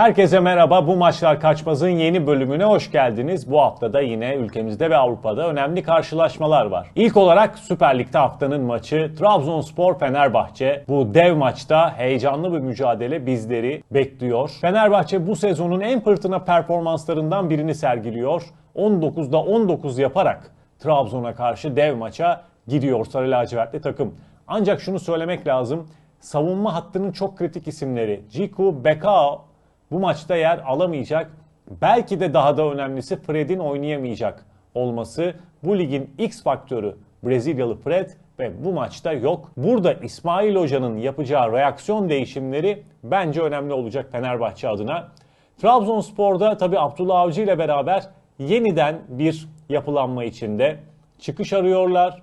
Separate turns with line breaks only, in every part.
Herkese merhaba. Bu maçlar kaçmazın yeni bölümüne hoş geldiniz. Bu hafta da yine ülkemizde ve Avrupa'da önemli karşılaşmalar var. İlk olarak Süper Lig'de haftanın maçı Trabzonspor Fenerbahçe. Bu dev maçta heyecanlı bir mücadele bizleri bekliyor. Fenerbahçe bu sezonun en fırtına performanslarından birini sergiliyor. 19'da 19 yaparak Trabzon'a karşı dev maça gidiyor Sarı lacivertli takım. Ancak şunu söylemek lazım. Savunma hattının çok kritik isimleri Ciku, Bekao bu maçta yer alamayacak. Belki de daha da önemlisi Fred'in oynayamayacak olması. Bu ligin X faktörü Brezilyalı Fred ve bu maçta yok. Burada İsmail Hoca'nın yapacağı reaksiyon değişimleri bence önemli olacak Fenerbahçe adına. Trabzonspor'da tabi Abdullah Avcı ile beraber yeniden bir yapılanma içinde. Çıkış arıyorlar,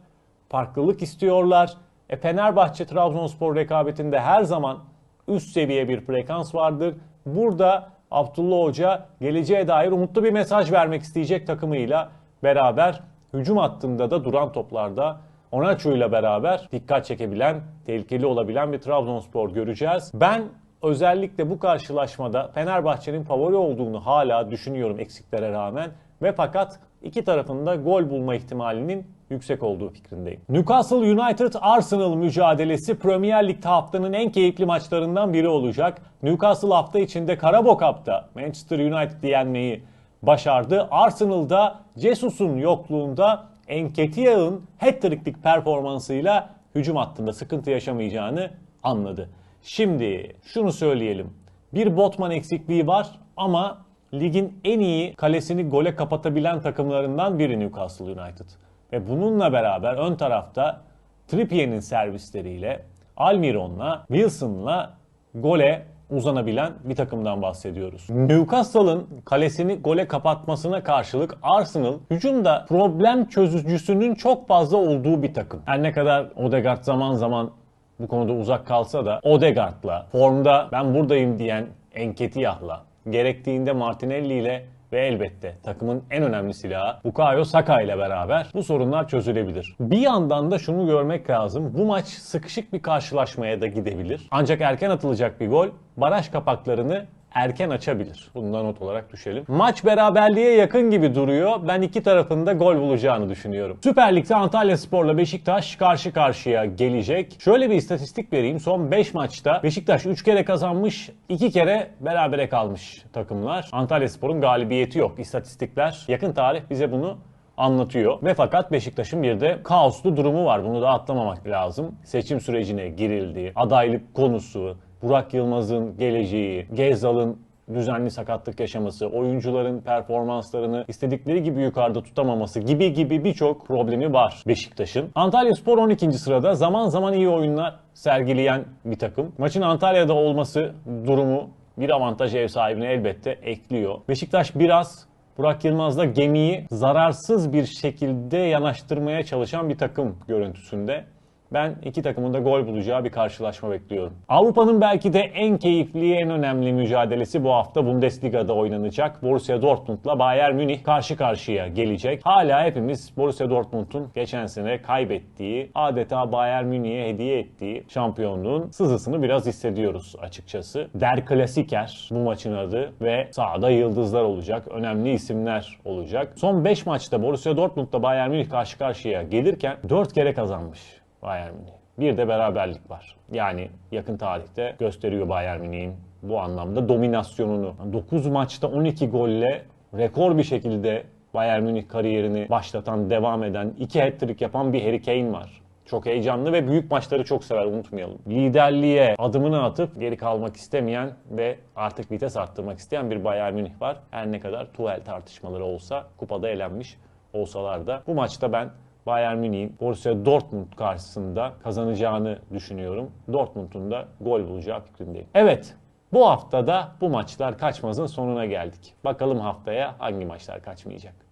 farklılık istiyorlar. E Fenerbahçe Trabzonspor rekabetinde her zaman üst seviye bir frekans vardır. Burada Abdullah Hoca geleceğe dair umutlu bir mesaj vermek isteyecek takımıyla beraber hücum hattında da duran toplarda Onaçu ile beraber dikkat çekebilen, tehlikeli olabilen bir Trabzonspor göreceğiz. Ben özellikle bu karşılaşmada Fenerbahçe'nin favori olduğunu hala düşünüyorum eksiklere rağmen ve fakat iki tarafında gol bulma ihtimalinin yüksek olduğu fikrindeyim. Newcastle United Arsenal mücadelesi Premier Lig'de haftanın en keyifli maçlarından biri olacak. Newcastle hafta içinde Carabao Cup'ta Manchester United'ı yenmeyi başardı. Arsenal'da Jesus'un yokluğunda Enketiah'ın hat-trick'lik performansıyla hücum hattında sıkıntı yaşamayacağını anladı. Şimdi şunu söyleyelim. Bir Botman eksikliği var ama ligin en iyi kalesini gole kapatabilen takımlarından biri Newcastle United. Ve bununla beraber ön tarafta Trippier'in servisleriyle, Almiron'la, Wilson'la gole uzanabilen bir takımdan bahsediyoruz. Newcastle'ın kalesini gole kapatmasına karşılık Arsenal hücumda problem çözücüsünün çok fazla olduğu bir takım. Her ne kadar Odegaard zaman zaman bu konuda uzak kalsa da Odegaard'la, formda ben buradayım diyen Enketiah'la, gerektiğinde Martinelli ile ve elbette takımın en önemli silahı Bukayo Saka ile beraber bu sorunlar çözülebilir. Bir yandan da şunu görmek lazım. Bu maç sıkışık bir karşılaşmaya da gidebilir. Ancak erken atılacak bir gol baraj kapaklarını erken açabilir. Bundan not olarak düşelim. Maç beraberliğe yakın gibi duruyor. Ben iki tarafında gol bulacağını düşünüyorum. Süper Lig'de Antalya Spor'la Beşiktaş karşı karşıya gelecek. Şöyle bir istatistik vereyim. Son 5 maçta Beşiktaş 3 kere kazanmış, 2 kere berabere kalmış takımlar. Antalya Spor'un galibiyeti yok. İstatistikler yakın tarih bize bunu anlatıyor. Ve fakat Beşiktaş'ın bir de kaoslu durumu var. Bunu da atlamamak lazım. Seçim sürecine girildi. Adaylık konusu, Burak Yılmaz'ın geleceği, Gezal'ın düzenli sakatlık yaşaması, oyuncuların performanslarını istedikleri gibi yukarıda tutamaması gibi gibi birçok problemi var Beşiktaş'ın. Antalya Spor 12. sırada zaman zaman iyi oyunlar sergileyen bir takım. Maçın Antalya'da olması durumu bir avantaj ev sahibine elbette ekliyor. Beşiktaş biraz Burak Yılmaz'la gemiyi zararsız bir şekilde yanaştırmaya çalışan bir takım görüntüsünde. Ben iki takımın da gol bulacağı bir karşılaşma bekliyorum. Avrupa'nın belki de en keyifli, en önemli mücadelesi bu hafta Bundesliga'da oynanacak. Borussia Dortmund'la Bayern Münih karşı karşıya gelecek. Hala hepimiz Borussia Dortmund'un geçen sene kaybettiği, adeta Bayern Münih'e hediye ettiği şampiyonluğun sızısını biraz hissediyoruz açıkçası. Der Klassiker bu maçın adı ve sahada yıldızlar olacak, önemli isimler olacak. Son 5 maçta Borussia Dortmund'la Bayern Münih karşı karşıya gelirken 4 kere kazanmış. Bayern Münih. Bir de beraberlik var. Yani yakın tarihte gösteriyor Bayern Münih'in bu anlamda dominasyonunu. 9 maçta 12 golle rekor bir şekilde Bayern Münih kariyerini başlatan, devam eden, iki hat-trick yapan bir Harry Kane var. Çok heyecanlı ve büyük maçları çok sever unutmayalım. Liderliğe adımını atıp geri kalmak istemeyen ve artık vites arttırmak isteyen bir Bayern Münih var. Her ne kadar Tuchel tartışmaları olsa, kupada elenmiş olsalar da bu maçta ben Bayern Münih'in Borussia Dortmund karşısında kazanacağını düşünüyorum. Dortmund'un da gol bulacağı fikrindeyim. Evet, bu haftada bu maçlar kaçmazın sonuna geldik. Bakalım haftaya hangi maçlar kaçmayacak.